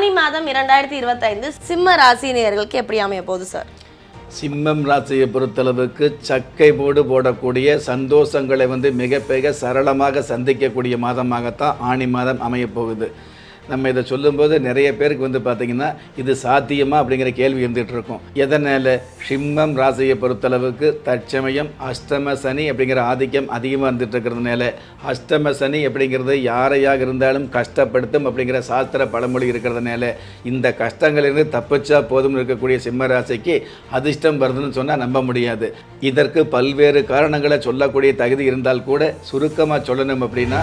ஆனி மாதம் இரண்டாயிரத்தி இருபத்தைந்து சிம்ம ராசினியர்களுக்கு எப்படி அமைய போகுது சார்? சிம்மம் ராசியை பொறுத்தளவுக்கு சக்கை போடு போடக்கூடிய சந்தோஷங்களை வந்து மிக மிக சரளமாக சந்திக்கக்கூடிய மாதமாகத்தான் ஆணி மாதம் அமையப் போகுது. நம்ம இதை சொல்லும்போது நிறைய பேருக்கு வந்து பார்த்திங்கன்னா இது சாத்தியமா அப்படிங்கிற கேள்வி இருந்துகிட்டு இருக்கும். எதனால்? சிம்மம் ராசியை பொறுத்தளவுக்கு தற்சமயம் அஷ்டம சனி அப்படிங்கிற ஆதிக்கம் அதிகமாக இருந்துட்டு இருக்கிறதுனால அஷ்டம சனி அப்படிங்கிறது யாரையாக இருந்தாலும் கஷ்டப்படுத்தும் அப்படிங்கிற சாஸ்திர பழமொழி இருக்கிறதுனால இந்த கஷ்டங்களிலிருந்து தப்பிச்சா போதும் இருக்கக்கூடிய சிம்ம ராசிக்கு அதிர்ஷ்டம் வருதுன்னு சொன்னால் நம்ப முடியாது. இதற்கு பல்வேறு காரணங்களை சொல்லக்கூடிய தகுதி இருந்தால் கூட சுருக்கமாக சொல்லணும் அப்படின்னா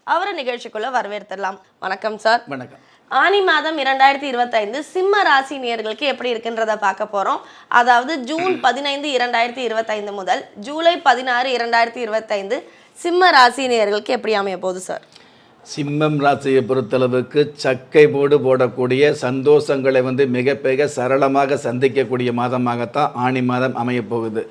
அவரை நிகழ்ச்சிக்குள்ள வரவேற்றுடலாம் வணக்கம் சார் வணக்கம். ஆனி மாதம் இரண்டாயிரத்தி இருபத்தைந்து சிம்ம ராசி நேயர்களுக்கு எப்படி இருக்குன்றத பார்க்க போறோம். அதாவது ஜூன் பதினைந்து இரண்டாயிரத்தி இருபத்தைந்து முதல் ஜூலை பதினாறு இரண்டாயிரத்தி இருபத்தைந்து சிம்ம ராசி நேயர்களுக்கு எப்படி அமைய போகுது சார் சிம்மம் ராசியை பொறுத்தளவுக்கு சக்கை போடு போடக்கூடிய சந்தோஷங்களை வந்து மிக மிக சரளமாக சந்திக்கக்கூடிய மாதமாகத்தான் ஆணி மாதம் அமையப் போகுது.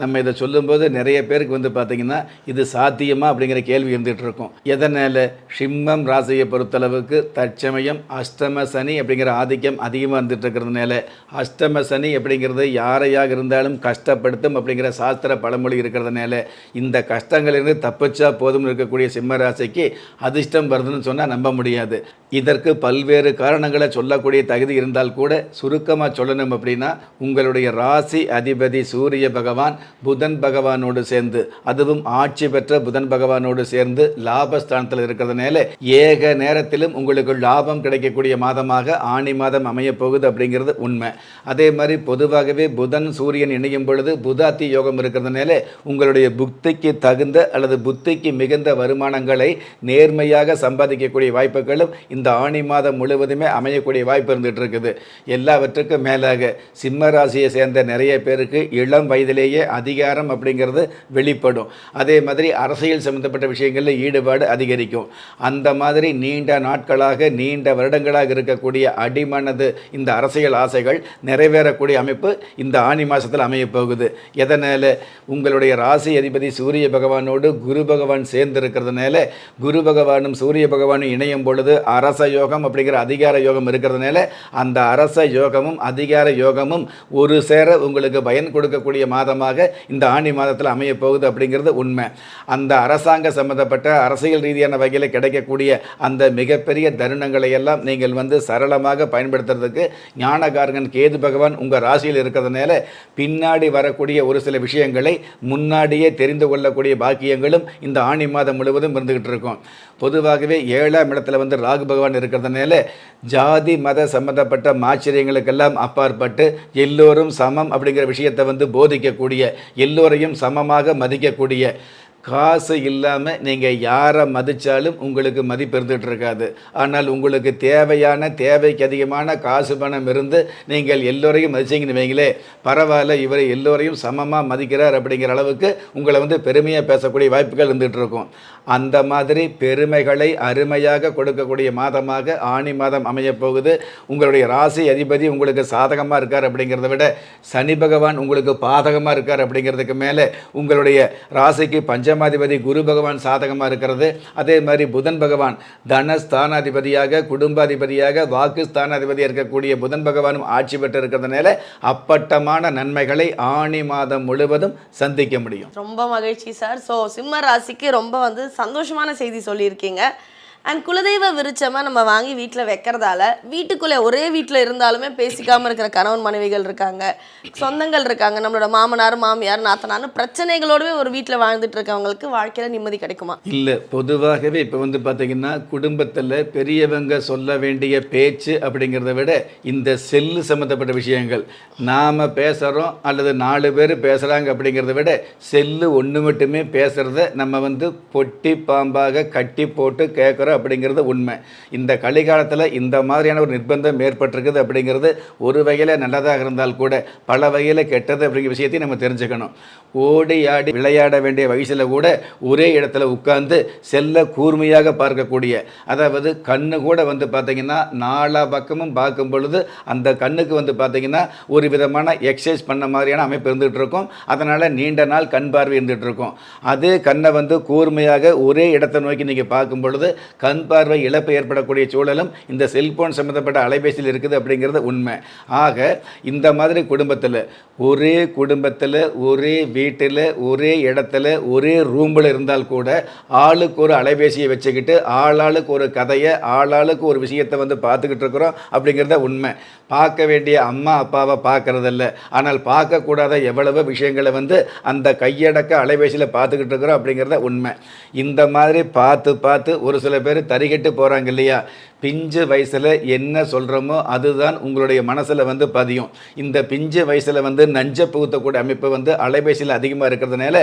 நம்ம இதை சொல்லும்போது நிறைய பேருக்கு வந்து பார்த்திங்கன்னா இது சாத்தியமா அப்படிங்கிற கேள்வி இருந்துகிட்டு இருக்கும். எதனால்? சிம்மம் ராசியை பொறுத்தளவுக்கு தற்சமயம் அஷ்டம சனி அப்படிங்கிற ஆதிக்கம் அதிகமாக இருந்துகிட்டு இருக்கிறதுனால அஷ்டம சனி அப்படிங்கிறது யாரையாக இருந்தாலும் கஷ்டப்படுத்தும் அப்படிங்கிற சாஸ்திர பழமொழி இருக்கிறதுனால இந்த கஷ்டங்களிலிருந்து தப்பிச்சா போதும் இருக்கக்கூடிய சிம்ம ராசிக்கு அதிர்ஷ்டம் வருதுன்னு சொன்னால் நம்ப முடியாது. இதற்கு பல்வேறு காரணங்களை சொல்லக்கூடிய தகுதி இருந்தால் கூட சுருக்கமாக சொல்லணும் அப்படின்னா உங்களுடைய ராசி அதிபதி சூரிய பகவான் புதன் பகவானோடு சேர்ந்து அதுவும் ஆட்சி பெற்ற புதன் பகவானோடு சேர்ந்து லாபஸ்தானத்தில் இருக்கிறதுனால ஏக நேரத்திலும் உங்களுக்கு லாபம் கிடைக்கக்கூடிய மாதமாக ஆணி மாதம் அமையப் போகுது அப்படிங்கிறது உண்மை. அதே மாதிரி பொதுவாகவே புதன் சூரியன் இணையும் பொழுது புதாத்தி யோகம் இருக்கிறதுனால உங்களுடைய புத்திக்கு தகுந்த அல்லது புத்திக்கு மிகுந்த வருமானங்களை நேர்மையாக சம்பாதிக்கக்கூடிய வாய்ப்புகளும் இந்த ஆணி மாதம் முழுவதுமே அமையக்கூடிய வாய்ப்பு இருந்துட்டு இருக்குது. எல்லாவற்றுக்கும் மேலாக சிம்ம ராசியை சேர்ந்த நிறைய பேருக்கு இளம் வயதிலேயே அதிகாரம் அப்படிங்கிறது வெளிப்படும். அதே மாதிரி அரசியல் சம்பந்தப்பட்ட விஷயங்களில் ஈடுபாடு அதிகரிக்கும். அந்த மாதிரி நீண்ட நாட்களாக நீண்ட வருடங்களாக இருக்கக்கூடிய அடிமனது இந்த அரசியல் ஆசைகள் நிறைவேறக்கூடிய அமைப்பு இந்த ஆணி மாதத்தில் அமையப்போகுது எதனால்? உங்களுடைய ராசி அதிபதி சூரிய பகவானோடு குரு பகவான் சேர்ந்து இருக்கிறதுனால குரு பகவானும் சூரிய பகவானும் இணையும் பொழுது அரச யோகம் அப்படிங்கிற அதிகார யோகம் இருக்கிறதுனால அந்த அரச யோகமும் அதிகார யோகமும் ஒரு சேர உங்களுக்கு பயன் கொடுக்கக்கூடிய மாதமாக இந்த ஆணி மாதத்தில் அமைய போகுது அப்படிங்கிறது உண்மை. அந்த அரசாங்க சம்பந்தப்பட்ட அரசியல் ரீதியான வகையில் கிடைக்கக்கூடிய அந்த மிகப்பெரிய தருணங்களை எல்லாம் நீங்கள் வந்து சரளமாக பயன்படுத்துறதுக்கு ஞானகாரகன் கேது பகவான் உங்கள் ராசியில் இருக்கிறதுனால பின்னாடி வரக்கூடிய ஒரு சில விஷயங்களை முன்னாடியே தெரிந்து கொள்ளக்கூடிய பாக்கியங்களும் இந்த ஆணி மாதம் முழுவதும் இருந்துகிட்டு இருக்கும். பொதுவாகவே ஏழாம் இடத்துல வந்து ராகு பகவான் இருக்கிறதுனால ஜாதி மத சம்பந்தப்பட்ட ஆச்சரியங்களுக்கெல்லாம் அப்பாற்பட்டு எல்லோரும் சமம் அப்படிங்கிற விஷயத்தை வந்து போதிக்கக்கூடிய எல்லோரையும் சமமாக மதிக்கக்கூடிய காசு இல்லாமல் நீங்கள் யாரை மதித்தாலும் உங்களுக்கு மதிப்பு இருந்துகிட்டு இருக்காது. ஆனால் உங்களுக்கு தேவையான தேவைக்கு அதிகமான காசு பணம் இருந்து நீங்கள் எல்லோரையும் மதிச்சிங்கன்னு வைங்களே பரவாயில்ல இவர் எல்லோரையும் சமமாக மதிக்கிறார் அப்படிங்கிற அளவுக்கு உங்களை வந்து பெருமையாக பேசக்கூடிய வாய்ப்புகள் இருந்துகிட்டு இருக்கும். அந்த மாதிரி பெருமைகளை அருமையாக கொடுக்கக்கூடிய மாதமாக ஆணி மாதம் அமையப்போகுது உங்களுடைய ராசி அதிபதி உங்களுக்கு சாதகமாக இருக்கார் அப்படிங்கிறத விட சனி பகவான் உங்களுக்கு பாதகமாக இருக்கார் அப்படிங்கிறதுக்கு மேலே உங்களுடைய ராசிக்கு பஞ்சம் பஞ்சமாதிபதி குரு பகவான் சாதகமாக இருக்கிறது. அதே மாதிரி புதன் பகவான் தனஸ்தானாதிபதியாக குடும்பாதிபதியாக வாக்கு ஸ்தானாதிபதியாக இருக்கக்கூடிய புதன் பகவானும் ஆட்சி பெற்று இருக்கிறதுனால அப்பட்டமான நன்மைகளை ஆணி மாதம் முழுவதும் சந்திக்க முடியும். ரொம்ப மகிழ்ச்சி சார். ஸோ சிம்ம ராசிக்கு ரொம்ப வந்து சந்தோஷமான செய்தி சொல்லியிருக்கீங்க. அண்ட் குலதெய்வ விருச்சமாக நம்ம வாங்கி வீட்டில் வைக்கிறதால வீட்டுக்குள்ளே ஒரே வீட்டில் இருந்தாலுமே பேசிக்காமல் இருக்கிற கணவன் மனைவிகள் இருக்காங்க சொந்தங்கள் இருக்காங்க நம்மளோட மாமனார் மாமியார் நாத்தனார்னு பிரச்சனைகளோடவே ஒரு வீட்டில் வாழ்ந்துட்டு இருக்கவங்களுக்கு வாழ்க்கையில் நிம்மதி கிடைக்குமா? இல்லை பொதுவாகவே இப்போ வந்து பார்த்தீங்கன்னா குடும்பத்தில் பெரியவங்க சொல்ல வேண்டிய பேச்சு அப்படிங்கிறத விட இந்த செல்லு சம்மந்தப்பட்ட விஷயங்கள் நாம் பேசுகிறோம் அல்லது நாலு பேர் பேசுகிறாங்க அப்படிங்கிறத விட செல்லு ஒன்று மட்டுமே பேசுகிறத நம்ம வந்து பொட்டி பாம்பாக கட்டி போட்டு கேட்குறோம் அப்படிங்கிறது உண்மை. இந்த கலிகாலத்தில் இந்த மாதிரியான ஒரு நிர்பந்தம் ஏற்பட்டிருக்குது அப்படிங்கிறது ஒரு வகையில் நல்லதாக இருந்தால் கூட பல வகையில் கெட்டது அப்படிங்கிற விஷயத்தையும் நம்ம தெரிஞ்சுக்கணும். ஓடி ஆடி விளையாட வேண்டிய வயசில் கூட ஒரே இடத்துல உட்கார்ந்து செல்ல கூர்மையாக பார்க்கக்கூடிய அதாவது கண்ணு கூட வந்து பார்த்தீங்கன்னா நாலா பக்கமும் பார்க்கும் பொழுது அந்த கண்ணுக்கு வந்து பார்த்தீங்கன்னா ஒரு விதமான எக்ஸசைஸ் பண்ண மாதிரியான அமைப்பு இருந்துகிட்டு இருக்கும். அதனால் நீண்ட நாள் கண் பார்வை இருந்துகிட்டு இருக்கும். அதே கண்ணை வந்து கூர்மையாக ஒரே இடத்தை நோக்கி நீங்கள் பார்க்கும் பொழுது கண் பார்வை இழப்பு ஏற்படக்கூடிய சூழலும் இந்த செல்போன் சம்மந்தப்பட்ட அலைபேசியில் இருக்குது அப்படிங்கிறது உண்மை. ஆக இந்த மாதிரி குடும்பத்தில் ஒரே குடும்பத்தில் ஒரே வீட்டில் ஒரே இடத்துல ஒரே ரூமில் இருந்தால் கூட ஆளுக்கு ஒரு அலைபேசியை வச்சுக்கிட்டு ஆளாளுக்கு ஒரு கதையை ஆளாளுக்கு ஒரு விஷயத்தை வந்து பார்த்துக்கிட்டு இருக்கிறோம் அப்படிங்கிறத உண்மை. பார்க்க வேண்டிய அம்மா அப்பாவை பார்க்குறதில்ல. ஆனால் பார்க்கக்கூடாத எவ்வளவு விஷயங்களை வந்து அந்த கையடக்க அலைபேசியில் பார்த்துக்கிட்டு இருக்கிறோம் அப்படிங்கிறத உண்மை. இந்த மாதிரி பார்த்து பார்த்து ஒரு சில பேர் தறிகட்டு போகிறாங்க இல்லையா? பிஞ்சு வயசில் என்ன சொல்கிறோமோ அதுதான் உங்களுடைய மனசில் வந்து பதியும். இந்த பிஞ்சு வயசில் வந்து நஞ்ச புகுத்தக்கூடிய அமைப்பு வந்து அலைபேசியில் அதிகமாக இருக்கிறதுனால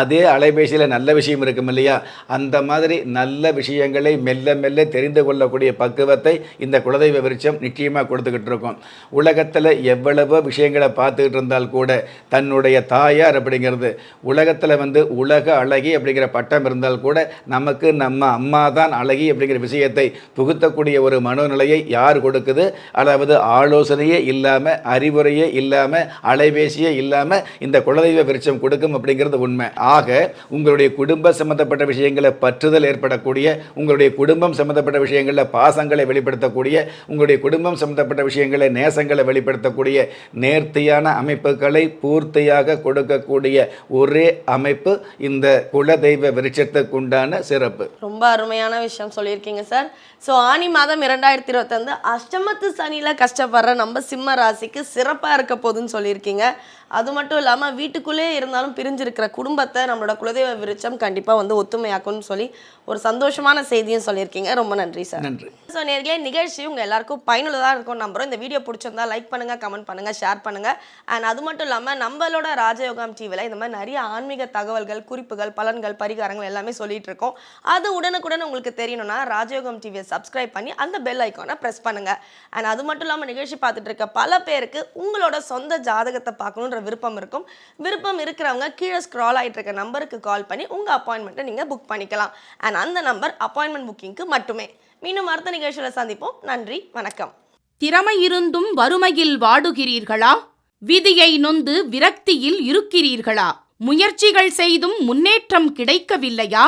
அதே அலைபேசியில் நல்ல விஷயம் இருக்கும் இல்லையா? அந்த மாதிரி நல்ல விஷயங்களை மெல்ல மெல்ல தெரிந்து கொள்ளக்கூடிய பக்குவத்தை இந்த குலதெய்வ விருட்சம் நிச்சயமாக கொடுத்துக்கிட்டு இருக்கும். உலகத்தில் எவ்வளவோ விஷயங்களை பார்த்துக்கிட்டு இருந்தால் கூட தன்னுடைய தாயார் அப்படிங்கிறது உலகத்தில் வந்து உலக அழகி அப்படிங்கிற பட்டம் இருந்தால் கூட நமக்கு நம்ம அம்மா தான் அழகி அப்படிங்கிற விஷயத்தை புகுத்தக்கூடிய ஒரு மனோநிலையை யார் கொடுக்குது? அதாவது ஆலோசனையே இல்லாமல் அறிவுரையே இல்லாமல் அலைபேசியே இல்லாமல் இந்த குலதெய்வ விருட்சம் கொடுக்கும் அப்படிங்கிறது உண்மை. ஆக உங்களுடைய குடும்ப சம்பந்தப்பட்ட விஷயங்களை பற்றுதல் ஏற்படக்கூடிய உங்களுடைய குடும்பம் சம்பந்தப்பட்ட விஷயங்களில் பாசங்களை வெளிப்படுத்தக்கூடிய உங்களுடைய குடும்பம் சம்பந்தப்பட்ட விஷயங்களை நேசங்களை வெளிப்படுத்தக்கூடிய நேர்த்தியான அமைப்புகளை பூர்த்தியாக கொடுக்கக்கூடிய ஒரே அமைப்பு இந்த குலதெய்வ விருட்சத்துக்குண்டான சிறப்பு. ரொம்ப அருமையான விஷயம். சொல்லியிருக்கீங்க சார். ஸோ ஆனி மாதம் இரண்டாயிரத்தி இருபத்தந்து அஷ்டமத்து சனியில் கஷ்டப்படுற நம்ம சிம்ம ராசிக்கு சிறப்பாக இருக்க போதுன்னு சொல்லியிருக்கீங்க. அது மட்டும் இல்லாமல் வீட்டுக்குள்ளே இருந்தாலும் பிரிஞ்சிருக்கிற குடும்பத்தை நம்மளோட குலதெய்வ விருட்சம் கண்டிப்பாக வந்து ஒத்துமையாக்கும்னு சொல்லி ஒரு சந்தோஷமான செய்தியும் சொல்லியிருக்கீங்க. ரொம்ப நன்றி சார். நன்றி. ஸோ நேர்களே நிகழ்ச்சி உங்கள் எல்லாருக்கும் பயனுள்ளதாக இருக்கும் நம்புறோம். இந்த வீடியோ பிடிச்சிருந்தா லைக் பண்ணுங்கள் கமெண்ட் பண்ணுங்கள் ஷேர் பண்ணுங்கள் அண்ட் அது மட்டும் இல்லாமல் நம்மளோட ராஜயோகம் டிவியில் இந்த மாதிரி நிறைய ஆன்மீக தகவல்கள் குறிப்புகள் பலன்கள் பரிகாரங்கள் எல்லாமே சொல்லிட்டு இருக்கோம். அது உடனுக்குடன் உங்களுக்கு தெரியணும்னா ராஜயோகம் டிவியை சப்ஸ்கிரைப் பண்ணி அந்த பெல் ஐக்கானை ப்ரெஸ் பண்ணுங்கள் அண்ட் அது மட்டும் இல்லாமல் நிகழ்ச்சி பார்த்துட்டு இருக்க பல பேருக்கு உங்களோட சொந்த ஜாதகத்தை பார்க்கணுன்ற விருப்பம் இருக்கும். விருப்பம் இருக்கிறவங்க கீழே ஸ்க்ரால் ஆகிட்டு இருக்க நம்பருக்கு கால் பண்ணி உங்கள் அப்பாயின்மெண்ட்டை நீங்கள் புக் பண்ணிக்கலாம். அண்ட் அந்த நம்பர் அப்பாயின்மெண்ட் புக்கிங்க்கு மட்டுமே. மீண்டும் அடுத்த நிகழ்ச்சியில் சந்திப்போம். நன்றி வணக்கம். திறமை இருந்தும் வறுமையில் வாடுகிறீர்களா? விதியை நொந்து விரக்தியில் இருக்கிறீர்களா? முயற்சிகள் செய்தும் முன்னேற்றம் கிடைக்கவில்லையா?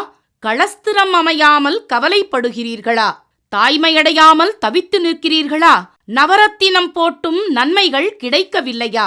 களஸ்திரம் அமையாமல் கவலைப்படுகிறீர்களா? தாய்மையடையாமல் தவித்து நிற்கிறீர்களா? நவரத்தினம் போட்டும் நன்மைகள் கிடைக்கவில்லையா?